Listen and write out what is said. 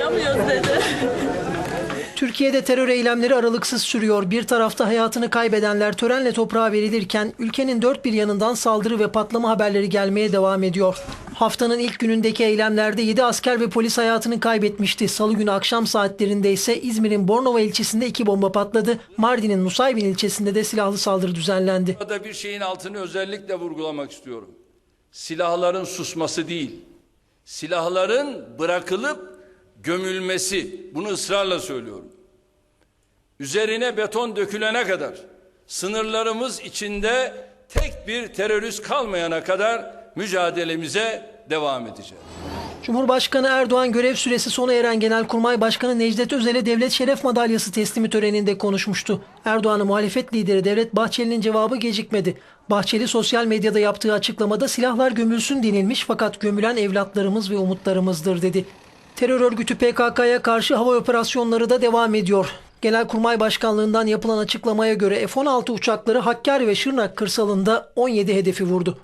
Uyuyamıyoruz dedi. Türkiye'de terör eylemleri aralıksız sürüyor. Bir tarafta hayatını kaybedenler törenle toprağa verilirken ülkenin dört bir yanından saldırı ve patlama haberleri gelmeye devam ediyor. Haftanın ilk günündeki eylemlerde 7 asker ve polis hayatını kaybetmişti. Salı günü akşam saatlerinde ise İzmir'in Bornova ilçesinde iki bomba patladı. Mardin'in Nusaybin ilçesinde de silahlı saldırı düzenlendi. Burada bir şeyin altını özellikle vurgulamak istiyorum. Silahların susması değil, silahların bırakılıp gömülmesi. Bunu ısrarla söylüyorum. Üzerine beton dökülene kadar, sınırlarımız içinde tek bir terörist kalmayana kadar mücadelemize devam edeceğiz. Cumhurbaşkanı Erdoğan görev süresi sona eren Genelkurmay Başkanı Necdet Özel'e Devlet Şeref Madalyası teslimi töreninde konuşmuştu. Erdoğan'ın muhalefet lideri Devlet Bahçeli'nin cevabı gecikmedi. Bahçeli sosyal medyada yaptığı açıklamada silahlar gömülsün denilmiş fakat gömülen evlatlarımız ve umutlarımızdır dedi. Terör örgütü PKK'ya karşı hava operasyonları da devam ediyor. Genelkurmay Başkanlığından yapılan açıklamaya göre F-16 uçakları Hakkari ve Şırnak kırsalında 17 hedefi vurdu.